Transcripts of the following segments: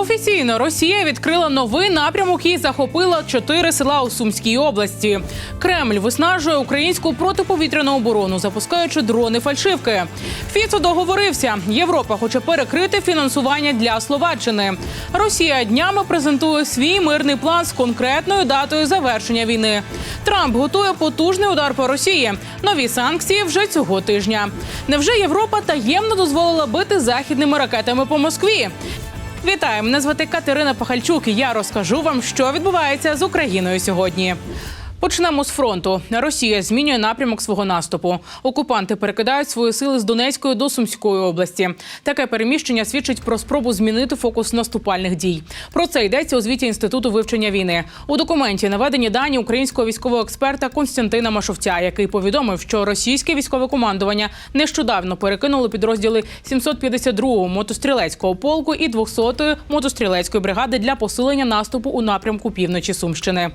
Офіційно Росія відкрила новий напрямок і захопила чотири села у Сумській області. Кремль виснажує українську протиповітряну оборону, запускаючи дрони фальшивки. Фіцо договорився. Європа хоче перекрити фінансування для Словаччини. Росія днями презентує свій мирний план з конкретною датою завершення війни. Трамп готує потужний удар по Росії. Нові санкції вже цього тижня. Невже Європа таємно дозволила бити західними ракетами по Москві? Вітаю, мене звати Катерина Пахальчук. і Я розкажу вам, що відбувається з Україною сьогодні. Почнемо з фронту. Росія змінює напрямок свого наступу. Окупанти перекидають свої сили з Донецької до Сумської області. Таке переміщення свідчить про спробу змінити фокус наступальних дій. Про це йдеться у звіті інституту вивчення війни. У документі наведені дані українського військового експерта Константина Машовця, який повідомив, що російське військове командування нещодавно перекинуло підрозділи 752-го мотострілецького полку і 200-ї мотострілецької бригади для посилення наступу у напрямку півночі Сумщини.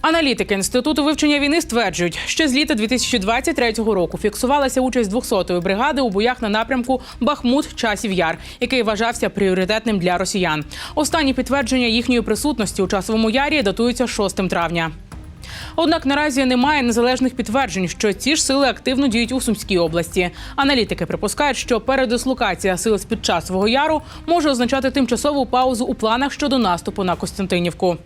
Аналітики інституту вивчення війни стверджують, що з літа 2023 року фіксувалася участь 200-ї бригади у боях на напрямку Бахмут часів Яр, який вважався пріоритетним для росіян. Останні підтвердження їхньої присутності у часовому ярі датуються 6 травня. Однак наразі немає незалежних підтверджень, що ці ж сили активно діють у Сумській області. Аналітики припускають, що передислокація сил з під часового яру може означати тимчасову паузу у планах щодо наступу на Костянтинівку.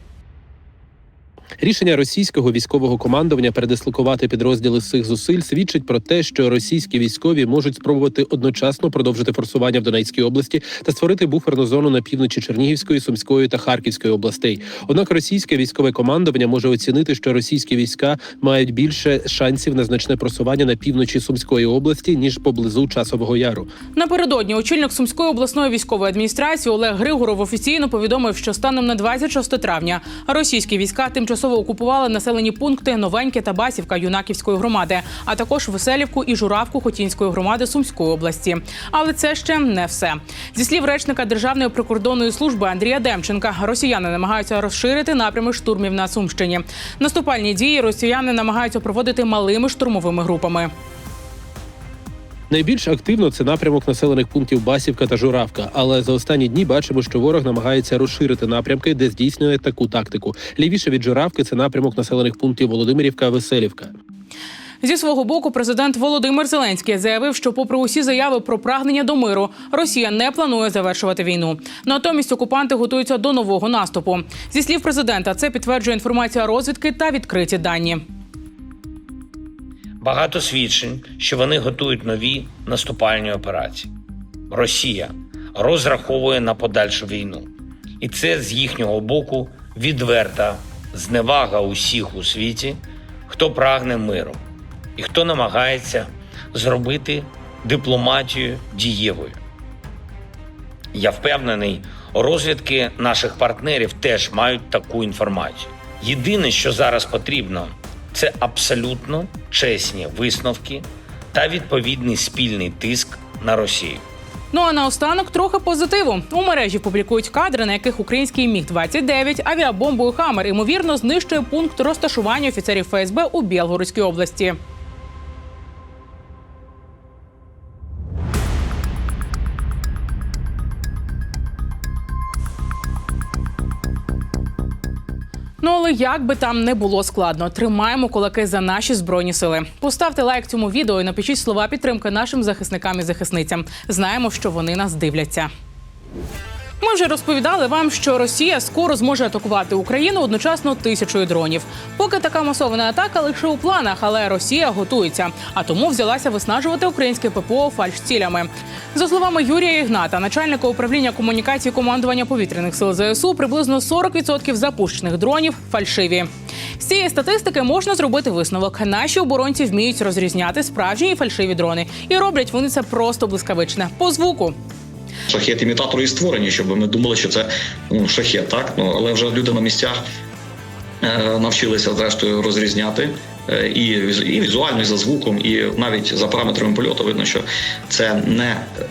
Рішення російського військового командування передислокувати підрозділи з цих зусиль свідчить про те, що російські військові можуть спробувати одночасно продовжити форсування в Донецькій області та створити буферну зону на півночі Чернігівської, Сумської та Харківської областей. Однак російське військове командування може оцінити, що російські війська мають більше шансів на значне просування на півночі Сумської області ніж поблизу часового яру. Напередодні очільник Сумської обласної військової адміністрації Олег Григоров офіційно повідомив, що станом на 26 травня російські війська тимчасово окупували населені пункти Новеньке та Басівка Юнаківської громади, а також Веселівку і Журавку Хотінської громади Сумської області. Але це ще не все. Зі слів речника Державної прикордонної служби Андрія Демченка, росіяни намагаються розширити напрями штурмів на Сумщині. Наступальні дії росіяни намагаються проводити малими штурмовими групами. Найбільш активно це напрямок населених пунктів Басівка та Журавка. Але за останні дні бачимо, що ворог намагається розширити напрямки, де здійснює таку тактику. Лівіше від Журавки це напрямок населених пунктів Володимирівка, Веселівка. Зі свого боку, президент Володимир Зеленський заявив, що, попри усі заяви про прагнення до миру, Росія не планує завершувати війну. Натомість окупанти готуються до нового наступу. Зі слів президента, це підтверджує інформація розвідки та відкриті дані. Багато свідчень, що вони готують нові наступальні операції. Росія розраховує на подальшу війну, і це з їхнього боку відверта зневага усіх у світі, хто прагне миру і хто намагається зробити дипломатію дієвою. Я впевнений, розвідки наших партнерів теж мають таку інформацію. Єдине, що зараз потрібно, це абсолютно чесні висновки та відповідний спільний тиск на Росію. Ну а наостанок трохи позитиву. У мережі публікують кадри, на яких український міг 29 авіабомбою Хамер ймовірно знищує пункт розташування офіцерів ФСБ у Білгородській області. Ну, як би там не було складно, тримаємо кулаки за наші збройні сили. Поставте лайк цьому відео і напишіть слова підтримки нашим захисникам і захисницям. Знаємо, що вони нас дивляться. Ми вже розповідали вам, що Росія скоро зможе атакувати Україну одночасно тисячою дронів. Поки така масована атака лише у планах, але Росія готується, а тому взялася виснажувати українське ППО фальшцілями. За словами Юрія Ігната, начальника управління комунікації командування повітряних сил ЗСУ, приблизно 40% запущених дронів фальшиві. З цієї статистики можна зробити висновок. Наші оборонці вміють розрізняти справжні і фальшиві дрони, і роблять вони це просто блискавичне по звуку. Шахет імітатори і створені, щоб ми думали, що це ну, шахет, так? Ну, але вже люди на місцях е, навчилися зрештою розрізняти. е, І, і візуально, і за звуком, і навіть за параметрами польоту видно, що це не е,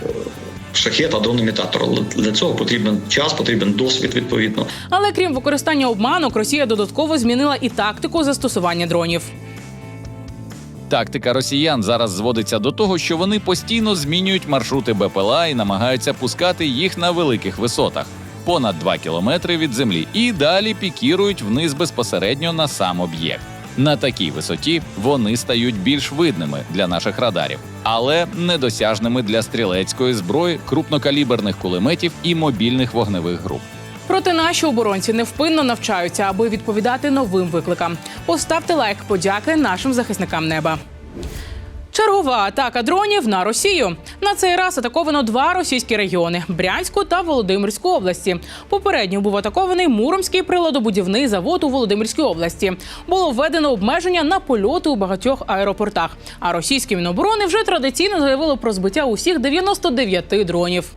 шахет, а дрон-імітатор. Для цього потрібен час, потрібен досвід відповідно. Але крім використання обманок, Росія додатково змінила і тактику застосування дронів. Тактика росіян зараз зводиться до того, що вони постійно змінюють маршрути БПЛА і намагаються пускати їх на великих висотах понад 2 кілометри від землі, і далі пікірують вниз безпосередньо на сам об'єкт. На такій висоті вони стають більш видними для наших радарів, але недосяжними для стрілецької зброї, крупнокаліберних кулеметів і мобільних вогневих груп. Проте наші оборонці невпинно навчаються, аби відповідати новим викликам. Поставте лайк, подяки нашим захисникам неба. Чергова атака дронів на Росію. На цей раз атаковано два російські регіони Брянську та Володимирську області. Попередньо був атакований Муромський приладобудівний завод у Володимирській області. Було введено обмеження на польоти у багатьох аеропортах. А російські міноборони вже традиційно заявило про збиття усіх 99 дронів.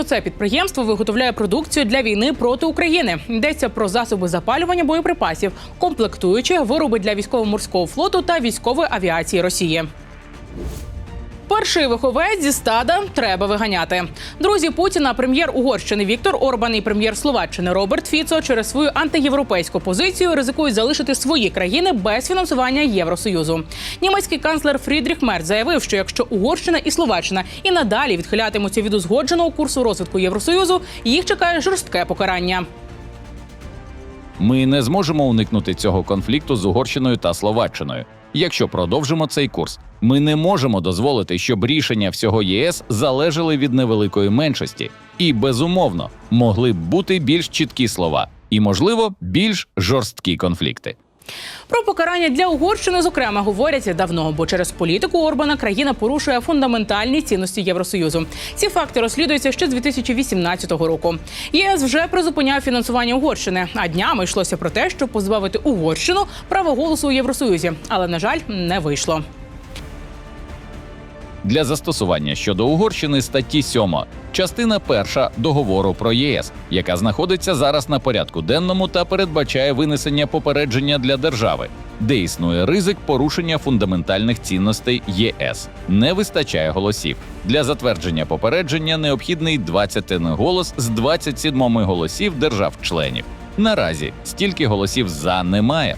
Що це підприємство виготовляє продукцію для війни проти України. Йдеться про засоби запалювання боєприпасів, комплектуючі вироби для військово-морського флоту та військової авіації Росії. Перший виховець зі стада треба виганяти. Друзі Путіна, прем'єр Угорщини Віктор Орбан і прем'єр Словаччини Роберт Фіцо через свою антиєвропейську позицію ризикують залишити свої країни без фінансування Євросоюзу. Німецький канцлер Фрідріх Мерц заявив, що якщо Угорщина і Словаччина і надалі відхилятимуться від узгодженого курсу розвитку Євросоюзу, їх чекає жорстке покарання. Ми не зможемо уникнути цього конфлікту з Угорщиною та Словаччиною. Якщо продовжимо цей курс, ми не можемо дозволити, щоб рішення всього ЄС залежали від невеликої меншості, і безумовно могли б бути більш чіткі слова, і, можливо, більш жорсткі конфлікти. Про покарання для Угорщини, зокрема, говорять давно, бо через політику Орбана країна порушує фундаментальні цінності Євросоюзу. Ці факти розслідуються ще з 2018 року. ЄС вже призупиняв фінансування Угорщини. А днями йшлося про те, щоб позбавити Угорщину права голосу у Євросоюзі, але на жаль, не вийшло. Для застосування щодо Угорщини статті 7, частина перша договору про ЄС, яка знаходиться зараз на порядку денному та передбачає винесення попередження для держави, де існує ризик порушення фундаментальних цінностей ЄС. Не вистачає голосів. Для затвердження попередження необхідний 21 голос з 27 голосів держав-членів. Наразі стільки голосів за немає.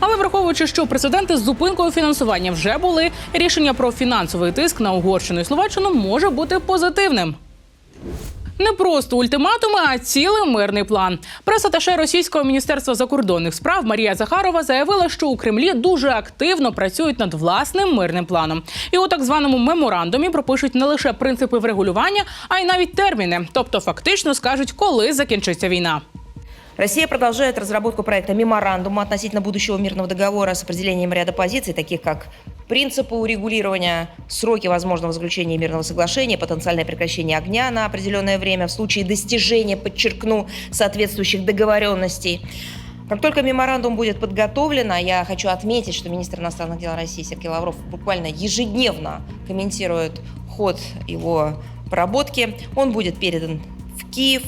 Але враховуючи, що прецеденти з зупинкою фінансування вже були, рішення про фінансовий тиск на Угорщину і Словаччину може бути позитивним. Не просто ультиматуми, а цілий мирний план. Пресаташе російського міністерства закордонних справ Марія Захарова заявила, що у Кремлі дуже активно працюють над власним мирним планом. І у так званому меморандумі пропишуть не лише принципи врегулювання, а й навіть терміни, тобто фактично скажуть, коли закінчиться війна. Россия продолжает разработку проекта меморандума относительно будущего мирного договора с определением ряда позиций, таких как принципы урегулирования, сроки возможного заключения мирного соглашения, потенциальное прекращение огня на определенное время в случае достижения, подчеркну, соответствующих договоренностей. Как только меморандум будет подготовлен, а я хочу отметить, что министр иностранных дел России Сергей Лавров буквально ежедневно комментирует ход его проработки, он будет передан в Киев.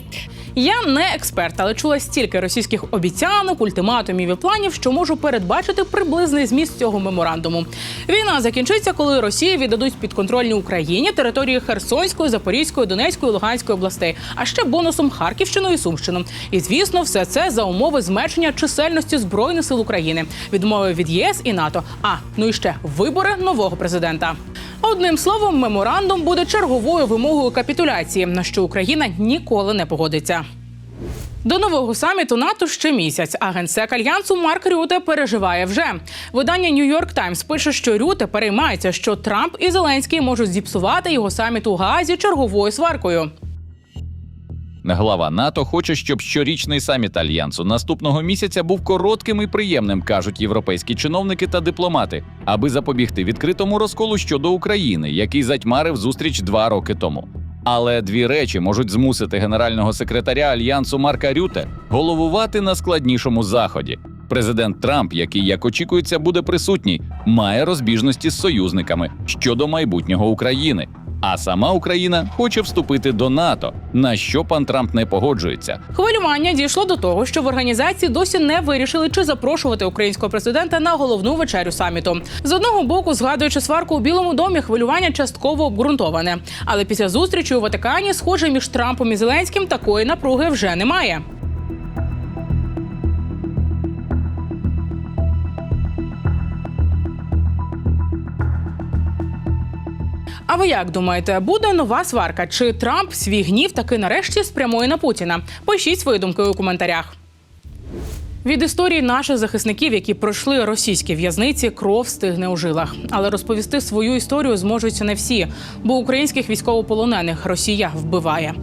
Я не експерт, але чула стільки російських обіцянок, ультиматумів і планів, що можу передбачити приблизний зміст цього меморандуму. Війна закінчиться, коли Росії віддадуть підконтрольні Україні території Херсонської, Запорізької, Донецької, Луганської областей, а ще бонусом Харківщину і Сумщину. І звісно, все це за умови зменшення чисельності збройних сил України, відмови від ЄС і НАТО. А ну і ще вибори нового президента. Одним словом, меморандум буде черговою вимогою капітуляції, на що Україна ніколи не погодиться. До нового саміту НАТО ще місяць. А генсек альянсу Марк Рюте переживає вже. Видання Нью-Йорк Таймс пише, що Рюте переймається, що Трамп і Зеленський можуть зіпсувати його саміт у Гаазі черговою сваркою. Глава НАТО хоче, щоб щорічний саміт альянсу наступного місяця був коротким і приємним, кажуть європейські чиновники та дипломати, аби запобігти відкритому розколу щодо України, який затьмарив зустріч два роки тому. Але дві речі можуть змусити генерального секретаря альянсу Марка Рюте головувати на складнішому заході. Президент Трамп, який, як очікується, буде присутній, має розбіжності з союзниками щодо майбутнього України. А сама Україна хоче вступити до НАТО, на що пан Трамп не погоджується. Хвилювання дійшло до того, що в організації досі не вирішили, чи запрошувати українського президента на головну вечерю саміту. З одного боку, згадуючи сварку у Білому домі, хвилювання частково обґрунтоване. Але після зустрічі у Ватикані, схоже, між Трампом і Зеленським такої напруги вже немає. Ви як думаєте, буде нова сварка? Чи Трамп свій гнів таки нарешті спрямує на Путіна? Пишіть свої думки у коментарях. Від історії наших захисників, які пройшли російські в'язниці, кров стигне у жилах. Але розповісти свою історію зможуть не всі, бо українських військовополонених Росія вбиває.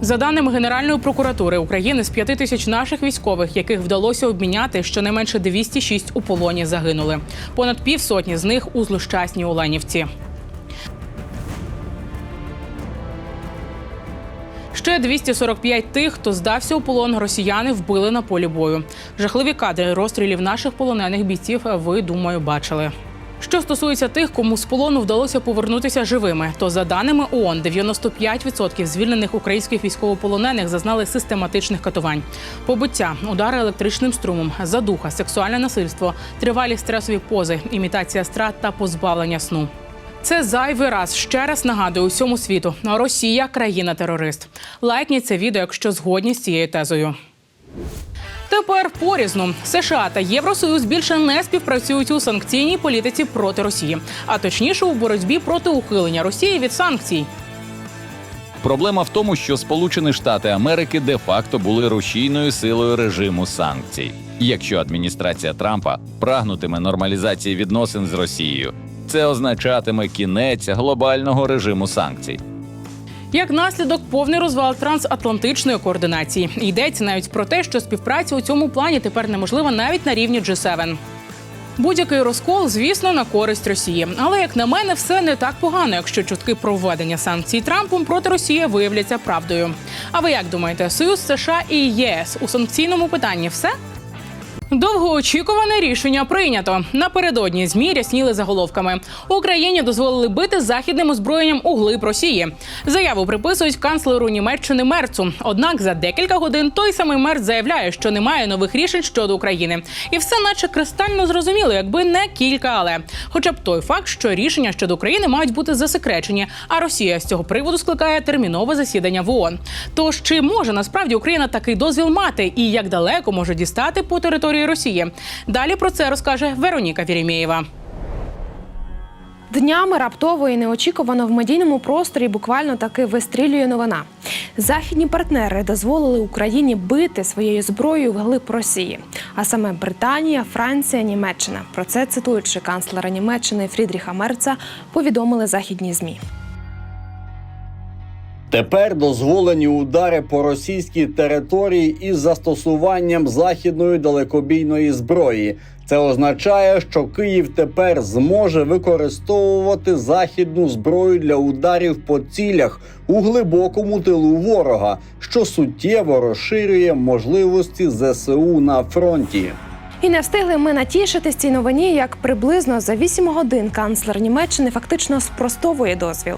За даними Генеральної прокуратури України, з п'яти тисяч наших військових, яких вдалося обміняти, щонайменше 206 у полоні загинули. Понад півсотні з них у злощасній Оленівці. Ще 245 тих, хто здався у полон, росіяни вбили на полі бою. Жахливі кадри розстрілів наших полонених бійців ви, думаю, бачили. Що стосується тих, кому з полону вдалося повернутися живими, то за даними ООН, 95% звільнених українських військовополонених зазнали систематичних катувань, побиття, удари електричним струмом, задуха, сексуальне насильство, тривалі стресові пози, імітація страт та позбавлення сну. Це зайвий раз ще раз нагадую усьому світу: Росія країна-терорист. Лайкніть це відео, якщо згодні з цією тезою. Тепер порізну США та Євросоюз більше не співпрацюють у санкційній політиці проти Росії, а точніше у боротьбі проти ухилення Росії від санкцій. Проблема в тому, що Сполучені Штати Америки де-факто були рушійною силою режиму санкцій. Якщо адміністрація Трампа прагнутиме нормалізації відносин з Росією, це означатиме кінець глобального режиму санкцій. Як наслідок, повний розвал трансатлантичної координації йдеться навіть про те, що співпраця у цьому плані тепер неможлива навіть на рівні G7. Будь-який розкол, звісно, на користь Росії. Але як на мене, все не так погано, якщо чутки про введення санкцій Трампом проти Росії виявляться правдою. А ви як думаєте, союз США і ЄС у санкційному питанні все? Довгоочікуване рішення прийнято. Напередодні змі рясніли заголовками. Україні дозволили бити західним озброєнням у глиб Росії. Заяву приписують канцлеру Німеччини Мерцу. Однак за декілька годин той самий Мерц заявляє, що немає нових рішень щодо України, і все, наче кристально зрозуміло, якби не кілька, але хоча б той факт, що рішення щодо України мають бути засекречені, а Росія з цього приводу скликає термінове засідання в ООН. Тож чи може насправді Україна такий дозвіл мати, і як далеко може дістати по території Росії? Далі про це розкаже Вероніка Вірімєєва. Днями раптово і неочікувано в медійному просторі буквально таки вистрілює новина. Західні партнери дозволили Україні бити своєю зброєю вглиб Росії, а саме Британія, Франція, Німеччина. Про це цитуючи канцлера Німеччини Фрідріха Мерца, повідомили західні змі. Тепер дозволені удари по російській території із застосуванням західної далекобійної зброї. Це означає, що Київ тепер зможе використовувати західну зброю для ударів по цілях у глибокому тилу ворога, що суттєво розширює можливості ЗСУ на фронті. І не встигли ми натішитись цій новині, як приблизно за 8 годин канцлер Німеччини фактично спростовує дозвіл.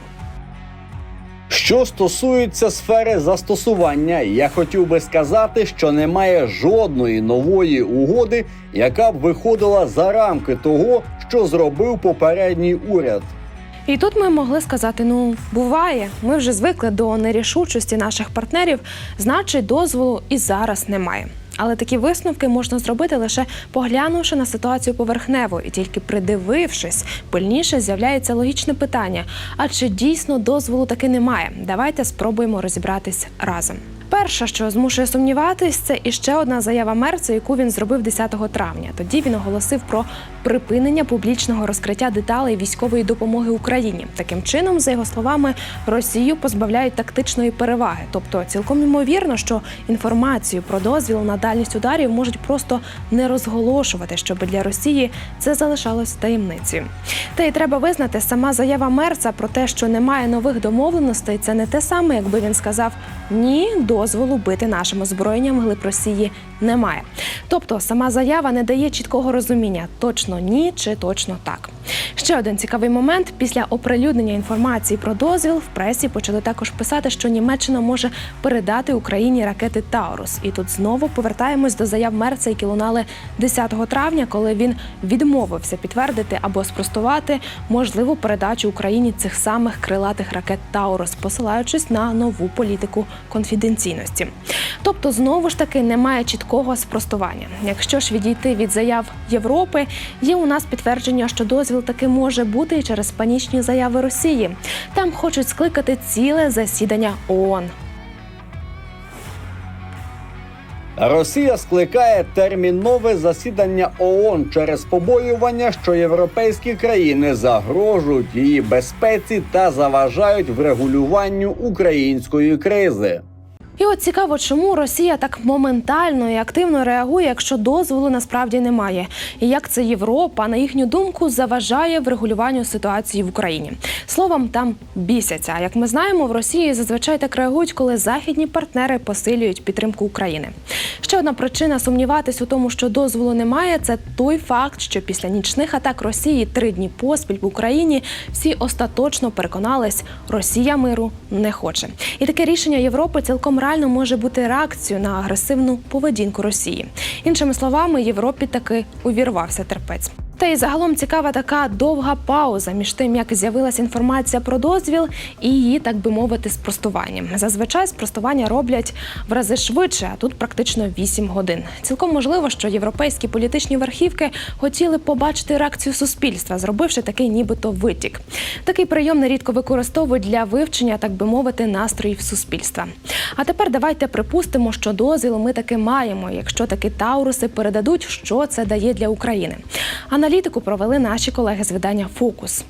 Що стосується сфери застосування, я хотів би сказати, що немає жодної нової угоди, яка б виходила за рамки того, що зробив попередній уряд. І тут ми могли сказати: ну буває, ми вже звикли до нерішучості наших партнерів, значить, дозволу і зараз немає. Але такі висновки можна зробити лише поглянувши на ситуацію поверхнево, і тільки придивившись, пильніше з'являється логічне питання: а чи дійсно дозволу таки немає? Давайте спробуємо розібратись разом. Перше, що змушує сумніватись, це іще одна заява Мерца, яку він зробив 10 травня. Тоді він оголосив про припинення публічного розкриття деталей військової допомоги Україні. Таким чином, за його словами, Росію позбавляють тактичної переваги. Тобто, цілком ймовірно, що інформацію про дозвіл на дальність ударів можуть просто не розголошувати, щоб для Росії це залишалось таємницею. Та й треба визнати, сама заява Мерца про те, що немає нових домовленостей, це не те саме, якби він сказав ні, дозвіл дозволу бити нашим озброєнням глиб Росії немає. Тобто сама заява не дає чіткого розуміння точно ні чи точно так. Ще один цікавий момент: після оприлюднення інформації про дозвіл в пресі почали також писати, що Німеччина може передати Україні ракети Таурус. І тут знову повертаємось до заяв Мерца, які лунали 10 травня, коли він відмовився підтвердити або спростувати можливу передачу Україні цих самих крилатих ракет Таурус, посилаючись на нову політику конфіденційності. Тобто, знову ж таки немає чіткого спростування. Якщо ж відійти від заяв Європи, є у нас підтвердження, що дозвіл таки може бути і через панічні заяви Росії. Там хочуть скликати ціле засідання ООН. Росія скликає термінове засідання ООН через побоювання, що європейські країни загрожують її безпеці та заважають врегулюванню української кризи. І от цікаво, чому Росія так моментально і активно реагує, якщо дозволу насправді немає, і як це Європа, на їхню думку, заважає врегулюванню ситуації в Україні. Словом, там бісяться. А як ми знаємо, в Росії зазвичай так реагують, коли західні партнери посилюють підтримку України. Ще одна причина сумніватись у тому, що дозволу немає, це той факт, що після нічних атак Росії три дні поспіль в Україні всі остаточно переконались, Росія миру не хоче. І таке рішення Європи цілком реально може бути реакцією на агресивну поведінку Росії. Іншими словами, Європі таки увірвався терпець. Та й загалом цікава така довга пауза між тим, як з'явилася інформація про дозвіл і її, так би мовити, спростуванням. Зазвичай спростування роблять в рази швидше, а тут практично 8 годин. Цілком можливо, що європейські політичні верхівки хотіли побачити реакцію суспільства, зробивши такий нібито витік. Такий прийом нерідко використовують для вивчення, так би мовити, настроїв суспільства. А тепер давайте припустимо, що дозвіл ми таки маємо. Якщо таки Тауруси передадуть, що це дає для України. Аналітику провели наші колеги з видання Фокус.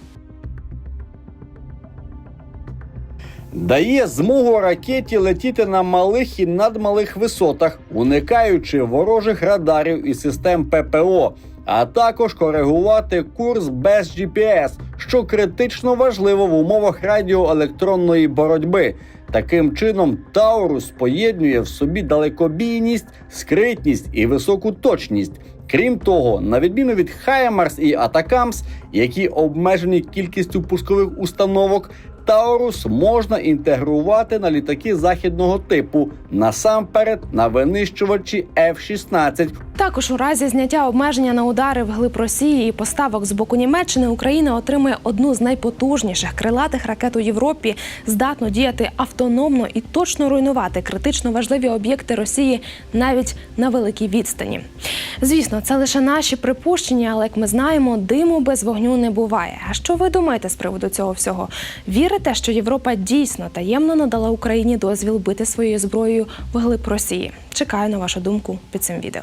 Дає змогу ракеті летіти на малих і надмалих висотах, уникаючи ворожих радарів і систем ППО, а також коригувати курс без GPS, що критично важливо в умовах радіоелектронної боротьби. Таким чином, Таурус поєднує в собі далекобійність, скритність і високу точність. Крім того, на відміну від Хаймарс і Атакамс, які обмежені кількістю пускових установок, Таурус можна інтегрувати на літаки західного типу, насамперед на винищувачі F-16. Також у разі зняття обмеження на удари вглиб Росії і поставок з боку Німеччини Україна отримає одну з найпотужніших крилатих ракет у Європі, здатну діяти автономно і точно руйнувати критично важливі об'єкти Росії навіть на великій відстані. Звісно, це лише наші припущення, але як ми знаємо, диму без вогню не буває. А що ви думаєте з приводу цього всього? Вірите, що Європа дійсно таємно надала Україні дозвіл бити своєю зброєю вглиб Росії? Чекаю на вашу думку під цим відео.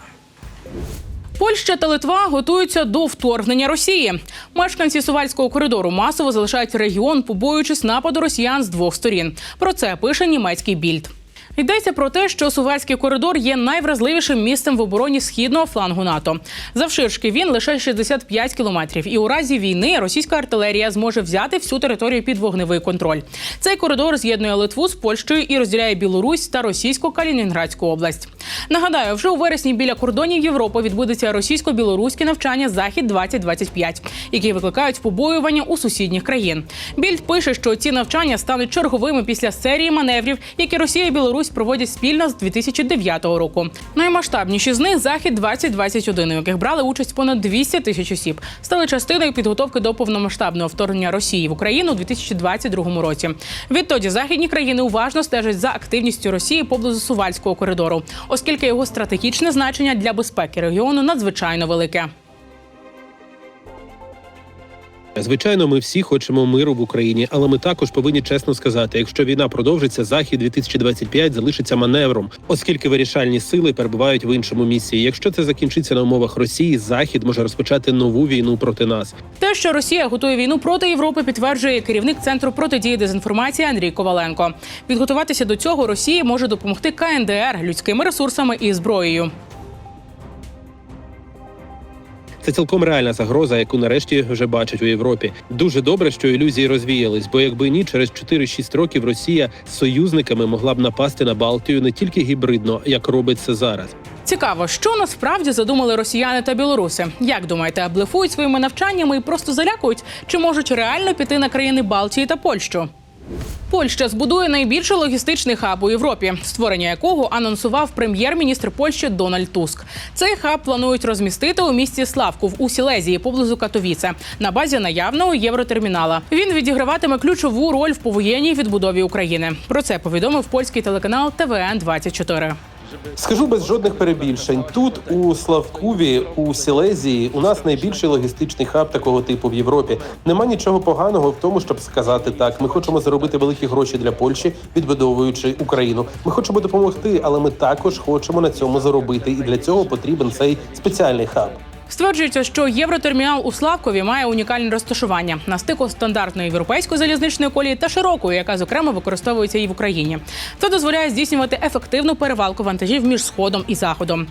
Польща та Литва готуються до вторгнення Росії. Мешканці Сувальського коридору масово залишають регіон, побоюючись нападу росіян з двох сторін. Про це пише німецький більд. Йдеться про те, що Сувальський коридор є найвразливішим місцем в обороні східного флангу НАТО. Завширшки він лише 65 кілометрів, і у разі війни російська артилерія зможе взяти всю територію під вогневий контроль. Цей коридор з'єднує Литву з Польщею і розділяє Білорусь та російську Калінінградську область. Нагадаю, вже у вересні біля кордонів Європи відбудеться російсько-білоруське навчання Захід 2025 які викликають побоювання у сусідніх країн. Більд пише, що ці навчання стануть черговими після серії маневрів, які Росія і Білорусь проводять спільно з 2009 року. Наймасштабніші з них захід 2021 у яких брали участь понад 200 тисяч осіб, стали частиною підготовки до повномасштабного вторгнення Росії в Україну у 2022 році. Відтоді західні країни уважно стежать за активністю Росії поблизу Сувальського коридору, оскільки його стратегічне значення для безпеки регіону надзвичайно велике. Звичайно, ми всі хочемо миру в Україні, але ми також повинні чесно сказати, якщо війна продовжиться, захід 2025 залишиться маневром, оскільки вирішальні сили перебувають в іншому місці. Якщо це закінчиться на умовах Росії, захід може розпочати нову війну проти нас. Те, що Росія готує війну проти Європи, підтверджує керівник центру протидії дезінформації Андрій Коваленко. Підготуватися до цього Росії може допомогти КНДР людськими ресурсами і зброєю. Це цілком реальна загроза, яку нарешті вже бачать у Європі. Дуже добре, що ілюзії розвіялись, бо якби ні, через 4-6 років Росія з союзниками могла б напасти на Балтію не тільки гібридно, як робить це зараз. Цікаво, що насправді задумали росіяни та білоруси. Як думаєте, блефують своїми навчаннями і просто залякують? Чи можуть реально піти на країни Балтії та Польщу? Польща збудує найбільший логістичний хаб у Європі, створення якого анонсував прем'єр-міністр Польщі Дональд Туск. Цей хаб планують розмістити у місті Славков у Сілезії поблизу Катовіце на базі наявного євротермінала. Він відіграватиме ключову роль в повоєнній відбудові України. Про це повідомив польський телеканал ТВН 24 Скажу без жодних перебільшень. Тут у Славкуві, у Сілезії, у нас найбільший логістичний хаб такого типу в Європі. Нема нічого поганого в тому, щоб сказати так. Ми хочемо заробити великі гроші для Польщі, відбудовуючи Україну. Ми хочемо допомогти, але ми також хочемо на цьому заробити. І для цього потрібен цей спеціальний хаб. Стверджується, що євротермінал у Славкові має унікальне розташування на стику стандартної європейської залізничної колії та широкої, яка зокрема використовується і в Україні. Це дозволяє здійснювати ефективну перевалку вантажів між сходом і заходом.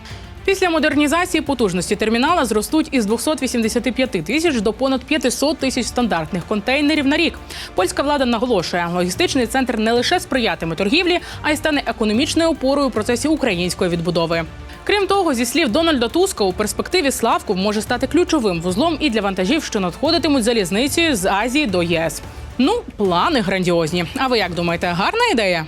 Після модернізації потужності термінала зростуть із 285 тисяч до понад 500 тисяч стандартних контейнерів на рік. Польська влада наголошує, логістичний центр не лише сприятиме торгівлі, а й стане економічною опорою у процесі української відбудови. Крім того, зі слів Дональда Туска, у перспективі Славков може стати ключовим вузлом і для вантажів, що надходитимуть залізницею з Азії до ЄС. Ну, плани грандіозні. А ви як думаєте, гарна ідея?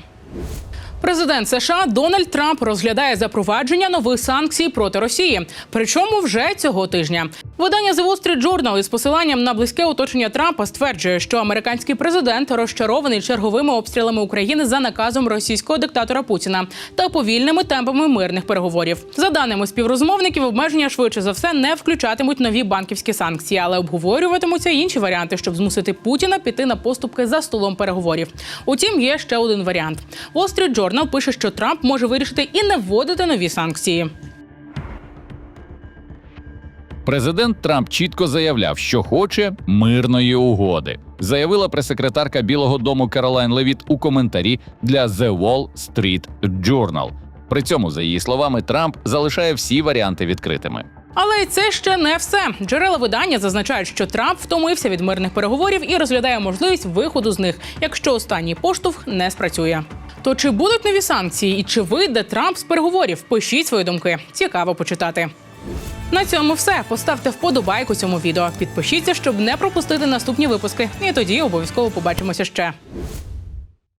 Президент США Дональд Трамп розглядає запровадження нових санкцій проти Росії. Причому вже цього тижня. Видання The Wall Street Journal із посиланням на близьке оточення Трампа стверджує, що американський президент розчарований черговими обстрілами України за наказом російського диктатора Путіна та повільними темпами мирних переговорів. За даними співрозмовників, обмеження швидше за все не включатимуть нові банківські санкції, але обговорюватимуться інші варіанти, щоб змусити Путіна піти на поступки за столом переговорів. Утім, є ще один варіант. Wall Street Journal пише, що Трамп може вирішити і не вводити нові санкції. Президент Трамп чітко заявляв, що хоче мирної угоди. Заявила прес-секретарка Білого Дому Каролайн Левіт у коментарі для The Wall Street Journal. При цьому, за її словами, Трамп залишає всі варіанти відкритими. Але це ще не все. Джерела видання зазначають, що Трамп втомився від мирних переговорів і розглядає можливість виходу з них, якщо останній поштовх не спрацює. То чи будуть нові санкції і чи вийде Трамп з переговорів? Пишіть свої думки. Цікаво почитати. На цьому все. Поставте вподобайку цьому відео. Підпишіться, щоб не пропустити наступні випуски. І тоді обов'язково побачимося ще.